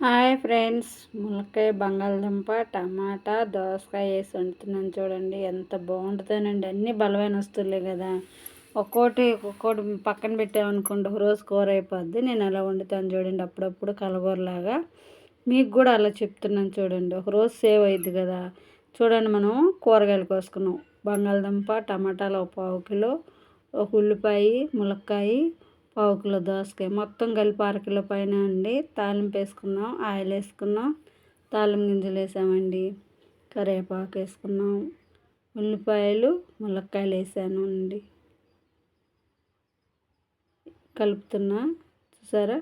Hi friends ములక్కాయ బంగాళదుంప టమాటా దోసకాయ వేసి వండుతున్నాను చూడండి. ఎంత బాగుంటుందోనండి. అన్నీ బలమైన వస్తువులే కదా. ఒక్కోటి ఒక్కోటి పక్కన పెట్టామనుకోండి రోజు కూర అయిపోద్ది. నేను అలా వండుతాను చూడండి అప్పుడప్పుడు కలగూరలాగా. మీకు కూడా అలా చెప్తున్నాను చూడండి. ఒక రోజు సేవ్ అయ్యిద్ది కదా. చూడండి మనం కూరగాయలు కోసుకున్నాం. బంగాళదుంప టమాటాలు ఒక పావు కిలో ఒక ఉల్లిపాయ ములక్కాయ పావు కిలో దోసకాయ. మొత్తం కలిపి అరకిలో పైన అండి. తాలింపు వేసుకున్నాం ఆయిల్ వేసుకున్నాం తాలింపు గింజలు వేసామండి. కరివేపాకు వేసుకున్నాం ఉల్లిపాయలు ములక్కాయలు వేసాను అండి. కలుపుతున్నా చూసారా?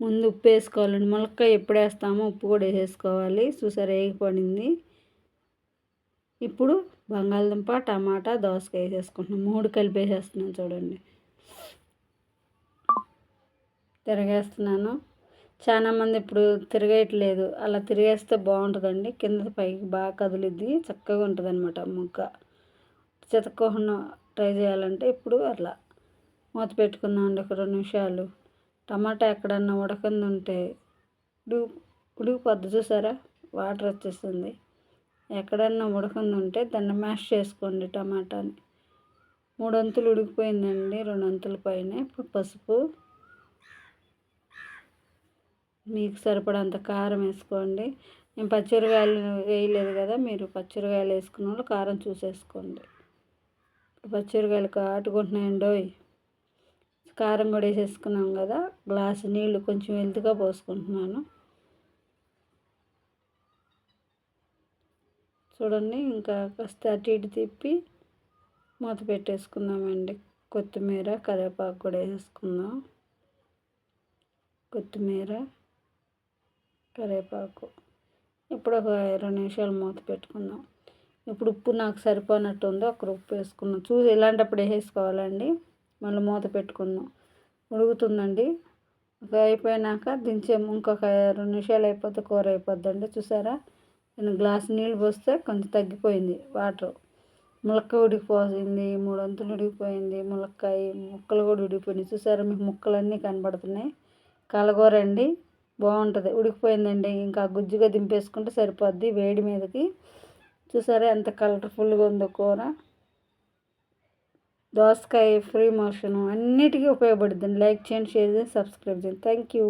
ముందు ఉప్పు వేసుకోవాలండి. ములక్కాయ ఎప్పుడు వేస్తామో ఉప్పు కూడా వేసేసుకోవాలి. చూసారా? వేగిపడింది ఇప్పుడు బంగాళదుంప టమాటా దోసకాయ వేసేసుకుంటున్నాం. మూడు కలిపి వేసేస్తున్నాం చూడండి. తిరగేస్తున్నాను. చాలామంది ఇప్పుడు తిరగేయట్లేదు. అలా తిరిగేస్తే బాగుంటుందండి. కింద పైకి బాగా కదిలిద్ది. చక్కగా ఉంటుంది అనమాట ముగ్గ. చితక్కోకుండా ట్రై చేయాలంటే ఇప్పుడు అట్లా. మూత పెట్టుకుందామండి ఒక రెండు నిమిషాలు. టమాటా ఎక్కడన్నా ఉడకంది ఉంటే ఉడుకు ఉడికిపోద్ది చూసారా? వాటర్ వచ్చేస్తుంది. ఎక్కడన్నా ఉడకంది ఉంటే దాన్ని మ్యాష్ చేసుకోండి టమాటాని. మూడు అంతులు ఉడికిపోయిందండి. రెండు అంతుల పైన. ఇప్పుడు పసుపు. మీకు సరిపడంత కారం వేసుకోండి. నేను పచ్చిమిరకాయలు వేయలేదు కదా మీరు పచ్చిమిరకాయలు వేసుకున్న వాళ్ళు కారం చూసేసుకోండి. పచ్చిరకాయలు కాటుకుంటున్నాయండి కారం కూడా వేసేసుకున్నాం కదా గ్లాసు నీళ్ళు కొంచెం వెళ్తుగా పోసుకుంటున్నాను. చూడండి ఇంకా కాస్త అటు ఇటు తిప్పి మూత పెట్టేసుకుందామండి. కొత్తిమీర కరివేపాకు కూడా వేసుకుందాం కొత్తిమీర కరివేపాకు ఇప్పుడు ఒక రెండు నిమిషాలు మూత పెట్టుకుందాం. ఇప్పుడు ఉప్పు నాకు సరిపోనట్టు ఉందో అక్కడ ఉప్పు వేసుకుందాం. చూసి ఇలాంటప్పుడు వేసుకోవాలండి మళ్ళీ మూత పెట్టుకుందాం. ఉడుకుతుందండి. ఒక అయిపోయినాక దించే ఇంకొక రెండు నిమిషాలు అయిపోతే కూర అయిపోద్దండి. చూసారా? నేను గ్లాస్ నీళ్ళు పోస్తే కొంచెం తగ్గిపోయింది వాటర్. ములక్కాయ ఉడికిపోయింది మూడు వంతులు ఉడికిపోయింది ములక్కాయ ముక్కలు కూడా ఉడికిపోయినాయి. చూసారా? మీకు ముక్కలన్నీ కనబడుతున్నాయి. కలగూర అండి బాగుంటుంది. ఉడికిపోయిందండి. ఇంకా గుజ్జుగా దింపేసుకుంటే సరిపోద్ది వేడి మీదకి. చూసారా ఎంత కలర్ఫుల్గా ఉందో కూర. దోసకాయ ఫ్రీ మోషను అన్నిటికీ ఉపయోగపడుతుంది లైక్ చేయండి షేర్ చేయండి సబ్స్క్రైబ్ చేయండి. Thank you